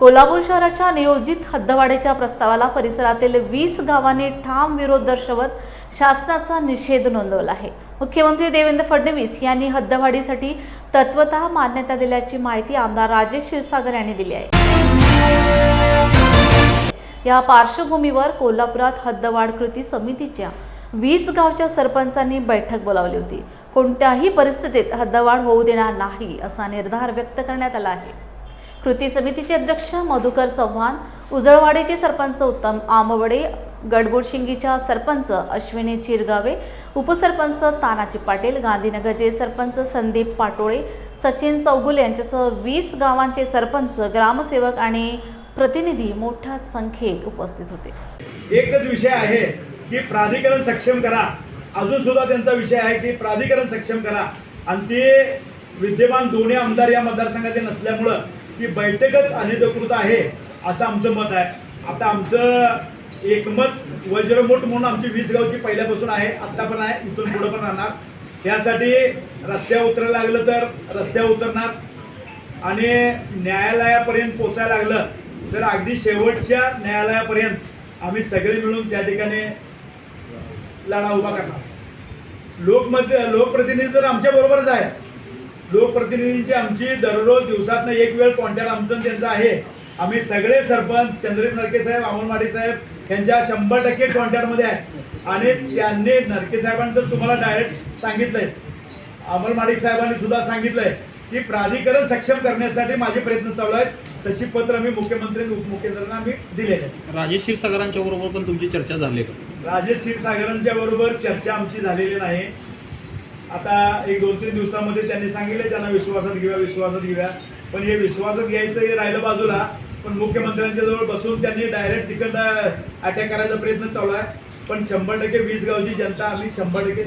कोल्हापूर शहराच्या नियोजित हद्दवाढीच्या प्रस्तावाला परिसरातील वीस गावांनी ठाम विरोध दर्शवत शासनाचा निषेध नोंदवला आहे. मुख्यमंत्री देवेंद्र फडणवीस यांनी हद्दवाढीसाठी तत्वत मान्यता दिल्याची माहिती आमदार राजेश क्षीरसागर यांनी दिली आहे. या पार्श्वभूमीवर कोल्हापुरात हद्दवाढ कृती समितीच्या वीस गावच्या सरपंचांनी बैठक बोलावली होती. कोणत्याही परिस्थितीत हद्दवाढ होऊ देणार नाही असा निर्धार व्यक्त करण्यात आला आहे. कृती समितीचे अध्यक्ष मधुकर चव्हाण उजळवाडीचे सरपंच उत्तम आंबवडे गडबुडशिंगीच्या सरपंच अश्विनी चिरगावे उपसरपंच तानाजी पाटील गांधीनगरचे सरपंच संदीप पाटोळे सचिन चौगुल यांच्यासह वीस गावांचे सरपंच ग्रामसेवक आणि प्रतिनिधी मोठ्या संख्येत उपस्थित होते. एकच विषय आहे की प्राधिकरण सक्षम करा. अजून सुद्धा त्यांचा विषय आहे की प्राधिकरण सक्षम करा. आणि ते विद्यमान दोन्ही आमदार या मतदारसंघाचे नसल्यामुळं ती बैठकच अनधिकृत आहे असं आमचं मत आहे. आता आमचं एकमत वज्रमोठ म्हणून आमची वीस गावची पहिल्यापासून आहे आत्ता पण आहे इथून पुढं पण राहणार. त्यासाठी रस्त्यावर उतरायला लागलं तर रस्त्यावर उतरणार. आणि न्यायालयापर्यंत पोचायला लागलं तर अगदी शेवटच्या न्यायालयापर्यंत आम्ही सगळे मिळून त्या ठिकाणी लढा उभा करणार. लोकमत लोकप्रतिनिधी तर आमच्या बरोबरच आहे लोकप्रतिनिधींची आमची दररोज दिवसातनं एक वेळ कॉन्टॅक्ट आमचं त्यांचं आहे. आम्ही सगळे सरपंच चंद्रदीप नरके साहेब अमोलमाडी साहेब यांच्या शंभर टक्के कॉन्टॅक्टमध्ये आहे. आणि त्यांनी नरके साहेबांनी तर तुम्हाला डायरेक्ट सांगितलंय. अमोल साहेबांनी सुद्धा सांगितलंय की प्राधिकरण सक्षम करण्यासाठी माझे प्रयत्न चालू आहेत. तशी पत्र मी मुख्यमंत्री आणि उपमुख्यमंत्र्यांना आम्ही दिलेले राजेश क्षीरसागरांच्या बरोबर पण तुमची चर्चा झाली का? राजेश क्षीरसागरांच्या बरोबर चर्चा आमची झालेली नाही. आता एक दोन तीन दिवसामध्ये त्यांनी सांगितले त्यांना विश्वासात घेऊया विश्वासात घेऊया. पण हे विश्वासात घ्यायचं हे राहिलं बाजूला. पण मुख्यमंत्र्यांच्या जवळ बसून त्यांनी डायरेक्ट तिकडनं अटॅक करायचा प्रयत्न चालू आहे. पण शंभर टक्के वीस गावची जनता आम्ही शंभर टक्के